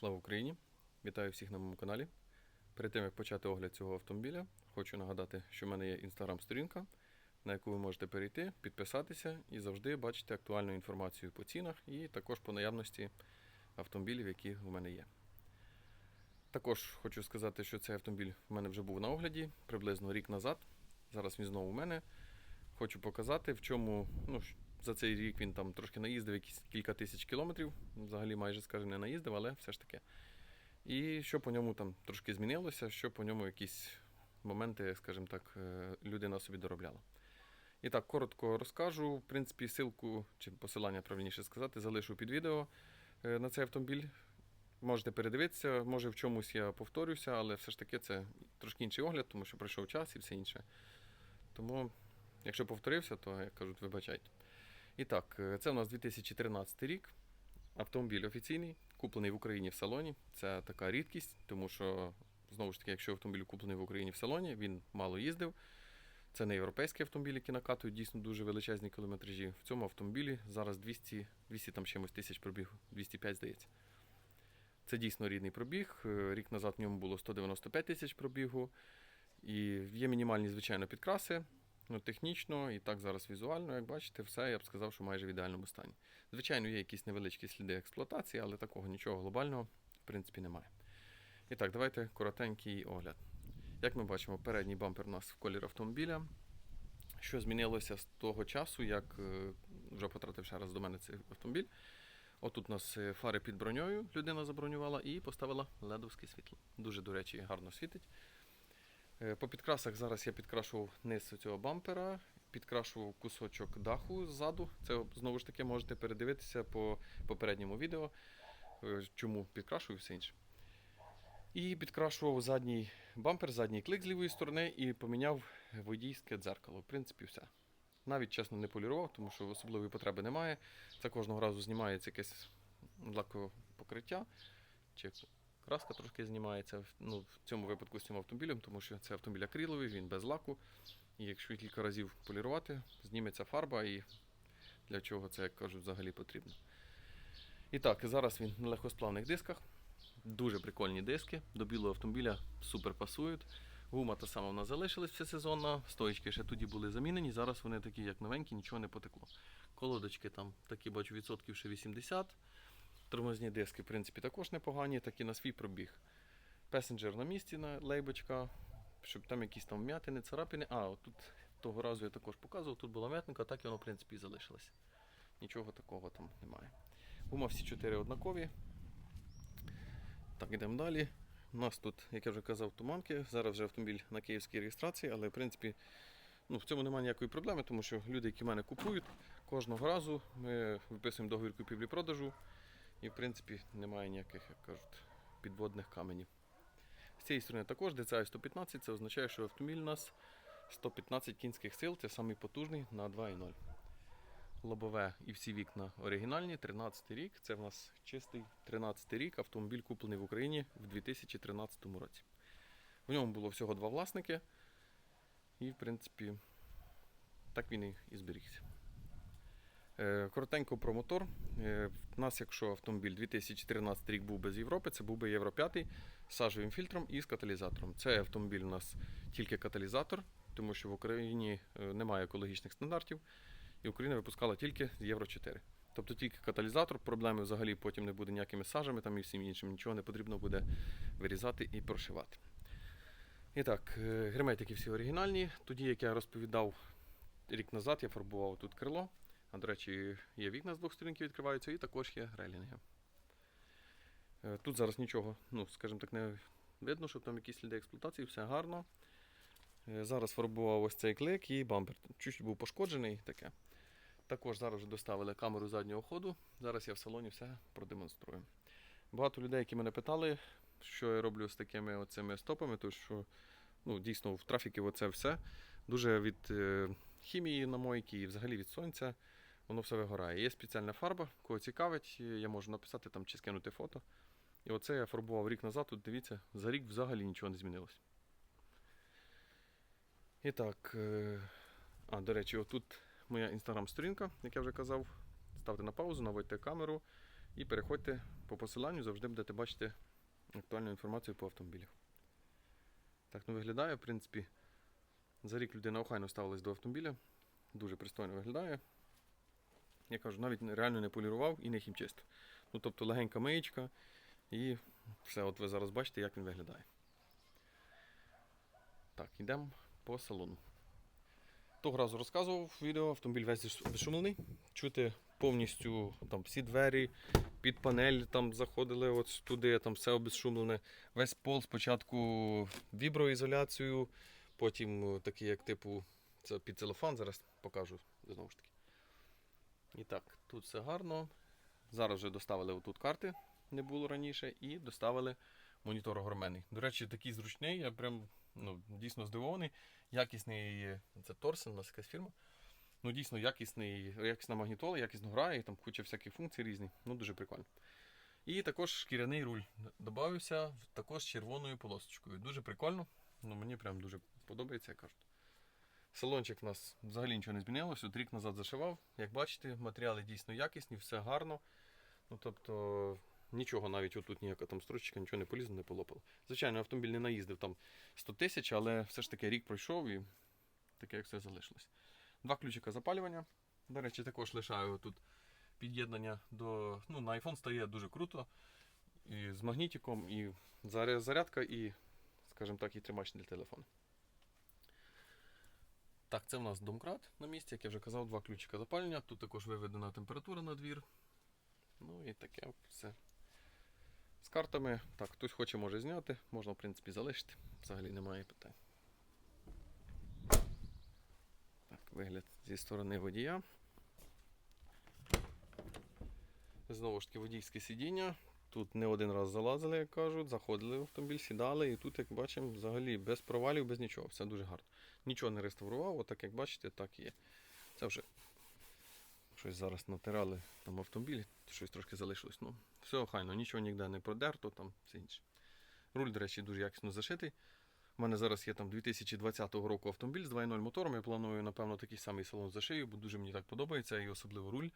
Слава Україні! Вітаю всіх на моєму каналі. Перед тим як почати огляд цього автомобіля, хочу нагадати, що в мене є інстаграм-сторінка, на яку ви можете перейти, підписатися і завжди бачити актуальну інформацію по цінах і також по наявності автомобілів, які у мене є. Також хочу сказати, що цей автомобіль в мене вже був на огляді приблизно рік назад. Зараз він знову у мене. Хочу показати, в чому ну, за цей рік він там трошки наїздив якісь кілька тисяч кілометрів. Взагалі, майже, скажімо, не наїздив, але все ж таки. І що по ньому там трошки змінилося, що по ньому якісь моменти, скажімо так, е, людина собі доробляла. І так, коротко розкажу. В принципі, ссылку чи посилання, правильніше сказати, залишу під відео е, на цей автомобіль. Можете передивитися, може в чомусь я повторюся, але все ж таки це трошки інший огляд, тому що пройшов час і все інше. Тому, якщо повторився, то як кажуть, вибачайте. І так, е, це у нас 2013 рік. Автомобіль офіційний, куплений в Україні в салоні. Це така рідкість, тому що, знову ж таки, якщо автомобіль куплений в Україні в салоні, він мало їздив. Це не європейські автомобілі, які накатують дійсно дуже величезні кілометражі. В цьому автомобілі зараз 200, 200 там чимось тисяч пробіг, 205 здається. Це дійсно рідний пробіг. Е, Рік назад в ньому було 195 тисяч пробігу. І є мінімальні, звичайно, підкраси. Ну, технічно і так зараз візуально, як бачите, все я б сказав, що майже в ідеальному стані. Звичайно, є якісь невеличкі сліди експлуатації, але такого нічого глобального, в принципі, немає. І так, давайте коротенький огляд. Як ми бачимо, передній бампер у нас в колір автомобіля. Що змінилося з того часу, як е, вже потратив ще раз до мене цей автомобіль. Отут у нас е, фари під броньою людина забронювала і поставила ледовське світло. Дуже, до речі, гарно світить. Е, По підкрасах зараз я підкрашував низ цього бампера, підкрашував кусочок даху ззаду. Це знову ж таки можете передивитися по попередньому відео, е, чому підкрашую все інше. І підкрашував задній бампер, задній клик з лівої сторони і поміняв водійське дзеркало. В принципі, все. Навіть чесно не полірував, тому що особливої потреби немає. Це кожного разу знімається якесь лакове покриття. Чи краска трошки знімається. Ну, в цьому випадку з цим автомобілем, тому що це автомобіль акриловий, він без лаку. І якщо кілька разів полірувати, зніметься фарба і для чого це, як кажуть, взагалі потрібно. І так, зараз він на легкосплавних дисках. Дуже прикольні диски. До білого автомобіля супер пасують. Гума та сама в нас залишилась всесезонна, стоїчки ще тоді були замінені, зараз вони такі, як новенькі, нічого не потекло. Колодочки там такі бачу відсотків ще 80. Тормозні диски, в принципі, також непогані, такі на свій пробіг. Песенджер на місці, на лейбочка, щоб там якісь там вмятини, царапини. А, от тут того разу я також показував, тут була м'ятинка, так і воно, в принципі, і залишилось. Нічого такого там немає. Гума всі чотири однакові. Так, йдемо далі. У нас тут, як я вже казав, туманки. Зараз вже автомобіль на київській реєстрації, але в принципі ну, в цьому немає ніякої проблеми, тому що люди, які мене купують, кожного разу ми виписуємо договір купівлі-продажу. І в принципі немає ніяких, як кажуть, підводних каменів. З цієї сторони також DCI 115, це означає, що автомобіль у нас 115 кінських сил, це самий потужний на 2.0. Лобове і всі вікна оригінальні, 13 рік. Це в нас чистий 13 рік. Автомобіль куплений в Україні в 2013 році. В ньому було всього два власники. І, в принципі, так він і- зберігся. Е, Коротенько про мотор. Е, В нас, якщо автомобіль 2013 рік був без Європи, це був би Євро 5 з сажевим фільтром і з каталізатором. Цей автомобіль у нас тільки каталізатор, тому що в Україні е, немає екологічних стандартів, і Україна випускала тільки з Євро 4. Тобто тільки каталізатор, проблеми взагалі потім не буде ніякими сажами там і всім іншим, нічого не потрібно буде вирізати і прошивати. І так, е, герметики всі оригінальні. Тоді, як я розповідав рік назад, я фарбував тут крило. До речі, є вікна з двох сторін, відкриваються, і також є релінги. Е, Тут зараз нічого, ну, скажімо так, не видно, щоб там якісь сліди експлуатації, все гарно. Е, Зараз фарбував ось цей клик і бампер. Чуть був пошкоджений таке. Також зараз доставили камеру заднього ходу. Зараз я в салоні все продемонструю. Багато людей, які мене питали, що я роблю з такими оцими стопами, то що ну, дійсно в трафіки оце все. Дуже від е, хімії на мойки і взагалі від сонця воно все вигорає. Є спеціальна фарба, кого цікавить, я можу написати там чи скинути фото. І оце я фарбував рік назад, тут дивіться, за рік взагалі нічого не змінилось. І так, е, а, до речі, отут моя інстаграм-сторінка, як я вже казав. Ставте на паузу, наводьте камеру. І переходьте по посиланню, завжди будете бачити актуальну інформацію по автомобілях. Так ну виглядає, в принципі, за рік людина охайно ставилась до автомобіля. Дуже пристойно виглядає. Я кажу, навіть реально не полірував і не хімчистив. Ну, тобто легенька миєчка і все, от ви зараз бачите, як він виглядає. Так, йдемо по салону. Того разу розказував відео, автомобіль весь заш- безшумлений. Чути повністю там всі двері, під панель там заходили от туди, там все обезшумлене. Весь пол спочатку віброізоляцію, потім такий, як типу, це під целофан, зараз покажу знову ж таки. І так, тут все гарно. Зараз вже доставили отут карти, не було раніше, і доставили монітор огроменний. До речі, такий зручний, я прям ну, дійсно здивований. Якісний це Торсен, у нас якась фірма. Ну, дійсно якісний, якісна магнітола, якісно грає, там куча всяких функцій різних. Ну, дуже прикольно. І також шкіряний руль додався, також червоною полосочкою. Дуже прикольно. Ну, мені прям дуже подобається, як кажуть. Салончик у нас взагалі нічого не змінилося. От рік назад зашивав. Як бачите, матеріали дійсно якісні, все гарно. Ну, тобто, нічого навіть отут ніяка там строчка, нічого не полізло, не полопало. Звичайно, автомобіль не наїздив там 100 тисяч, але все ж таки рік пройшов і таке як все залишилось. Два ключика запалювання. До речі, також лишаю тут під'єднання до. Ну, на iPhone стає дуже круто. І з магнітиком, і зарядка, і, скажімо так, і тримач для телефону. Так, це в нас домкрат на місці, як я вже казав, два ключика запалення. Тут також виведена температура на двір. Ну і таке все. З картами. Так, хтось хоче може зняти, можна, в принципі, залишити. Взагалі немає питань. Так, вигляд зі сторони водія. Знову ж таки, водійське сидіння. Тут не один раз залазили, як кажуть, заходили в автомобіль, сідали, і тут, як бачимо, взагалі без провалів, без нічого. Все дуже гарно. Нічого не реставрував, отак як бачите, так і є. Це вже щось зараз натирали там автомобілі, щось трошки залишилось. Ну, все охайно, нічого ніде не продерто, там все інше. Руль, до речі, дуже якісно зашитий. У мене зараз є там 2020 року автомобіль з 2.0 мотором. Я планую, напевно, такий самий салон зашию, бо дуже мені так подобається, і особливо руль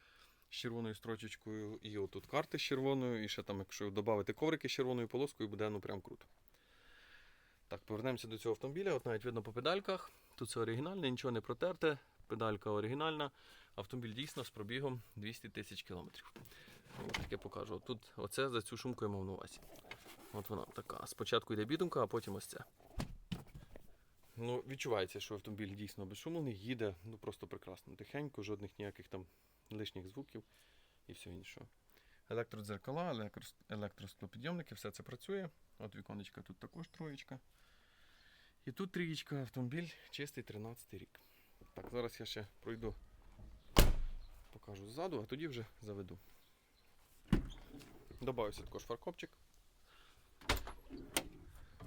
з червоною строчечкою, і отут карти з червоною, і ще там, якщо додати коврики з червоною полоскою, буде ну прям круто. Так, повернемося до цього автомобіля. От навіть видно по педальках. Тут все оригінальне, нічого не протерте. Педалька оригінальна. Автомобіль дійсно з пробігом 200 тисяч кілометрів. Таке покажу. Тут оце за цю шумку я мав на увазі. От вона така. Спочатку йде бідумка, а потім ось ця. Ну, відчувається, що автомобіль дійсно безшумний, їде ну просто прекрасно. Тихенько, жодних ніяких там лишніх звуків і все інше. Електродзеркала, електро- електросклопідйомники, все це працює. От віконечка тут також троєчка. І тут трієчка, автомобіль чистий 13 рік. Так, зараз я ще пройду, покажу ззаду, а тоді вже заведу. Добавився також фаркопчик.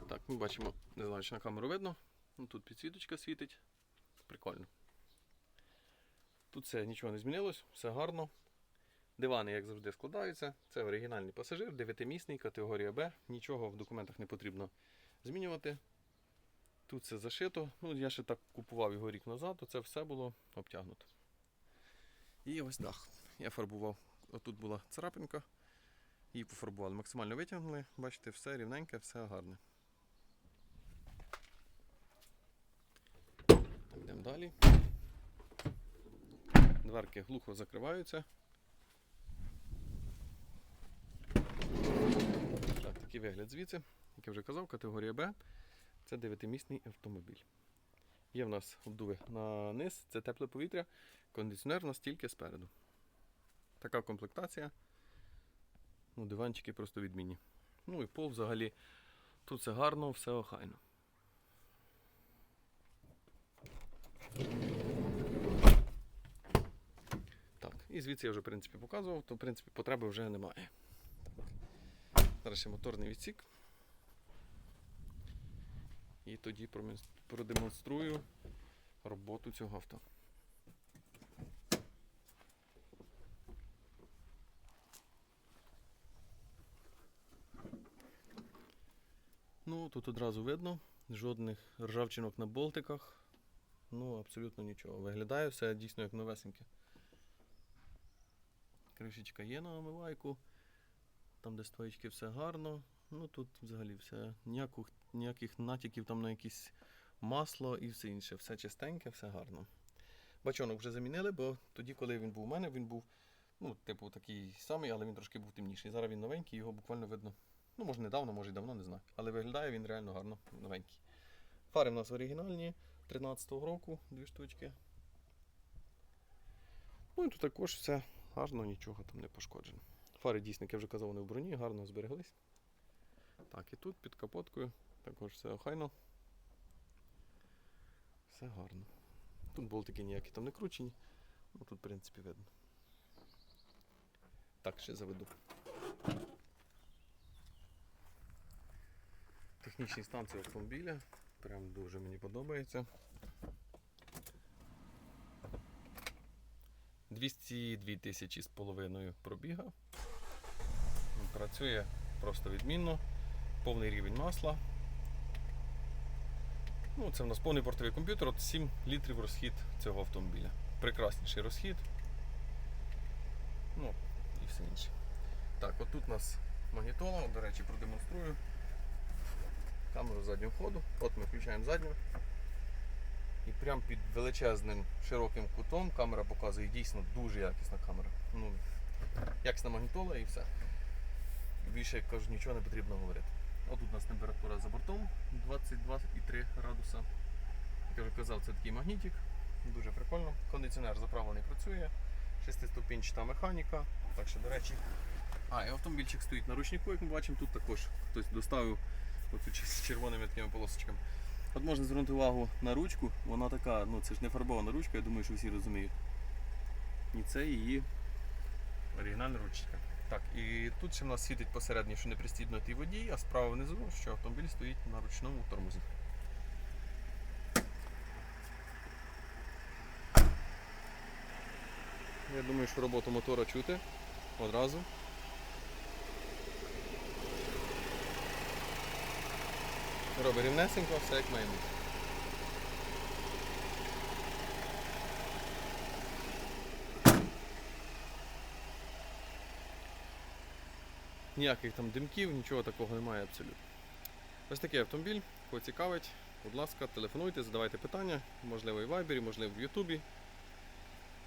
Так, ми бачимо, не знаю, чи на камеру видно. Ну, тут підсвіточка світить. Прикольно. Тут все нічого не змінилось, все гарно. Дивани, як завжди, складаються. Це оригінальний пасажир, 9-місний, категорія Б. Нічого в документах не потрібно змінювати. Тут все зашито. Ну, я ще так купував його рік назад, це все було обтягнуто. І ось дах. Я фарбував. Отут була царапинка. Її пофарбували. Максимально витягнули. Бачите, все рівненьке, все гарне. Йдемо далі. Дверки глухо закриваються. Так, такий вигляд звідси. Як я вже казав, категорія Б. Це 9-місний автомобіль. Є в нас обдуви на низ, це тепле повітря, кондиціонер у нас тільки спереду. Така комплектація. Ну, диванчики просто відмінні. Ну і пол взагалі. Тут все гарно, все охайно. Так, і звідси я вже в принципі показував, то в принципі потреби вже немає. Зараз ще моторний відсік. І тоді продемонструю роботу цього авто. Ну, тут одразу видно, жодних ржавчинок на болтиках. Ну, абсолютно нічого. Виглядає все дійсно як новесеньке. Кришечка є на омивайку. там, де стоїчки, все гарно. Ну тут взагалі все. Ніяких, ніяких натяків там на якесь масло і все інше. Все чистеньке, все гарно. Бачонок вже замінили, бо тоді, коли він був у мене, він був, ну, типу, такий самий, але він трошки був темніший. Зараз він новенький, його буквально видно. Ну, може недавно, може й давно, не знаю. Але виглядає він реально гарно новенький. Фари в нас оригінальні 13-го року, дві штучки. Ну і тут також все гарно, нічого там не пошкоджено. Фари дійсно, як я вже казав, вони в броні, гарно збереглись. Так, і тут під капоткою також все охайно. Все гарно. Тут болтики ніякі там не кручені. Ну тут, в принципі, видно. Так, ще заведу. Технічні станції автомобіля. Прям дуже мені подобається. 202 тисячі з половиною пробіга. Працює просто відмінно. Повний рівень масла. Ну, це в нас повний портовий комп'ютер, от 7 літрів розхід цього автомобіля. Прекрасніший розхід. Ну, і все інше. Так, от тут у нас магнітола, до речі, продемонструю камеру заднього ходу. От ми включаємо задню. І прямо під величезним широким кутом камера показує дійсно дуже якісна камера. Ну, якісна магнітола і все. Більше кажу, нічого не потрібно говорити. Отут у нас температура за бортом 22,3 градуса. Як я вже казав, це такий магнітик. Дуже прикольно. Кондиціонер заправлений працює. Шестиступінчата механіка. Так що, до речі. А, і автомобільчик стоїть на ручнику, як ми бачимо, тут також хтось доставив оцю з червоними такими полосочками. От можна звернути увагу на ручку, вона така, ну це ж не фарбована ручка, я думаю, що всі розуміють. І це її оригінальна ручка. Так, і тут ще в нас світить посередньо, що не пристібнутий водій, а справа внизу, що автомобіль стоїть на ручному тормозі. Я думаю, що роботу мотора чути одразу. Робить рівнесенько, все як має бути. Ніяких там димків, нічого такого немає абсолютно. Ось такий автомобіль, кого цікавить, будь ласка, телефонуйте, задавайте питання, можливо і в Viber, можливо в Ютубі.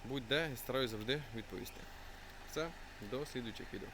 Будь-де і стараюсь завжди відповісти. Все, до слідуючих відео.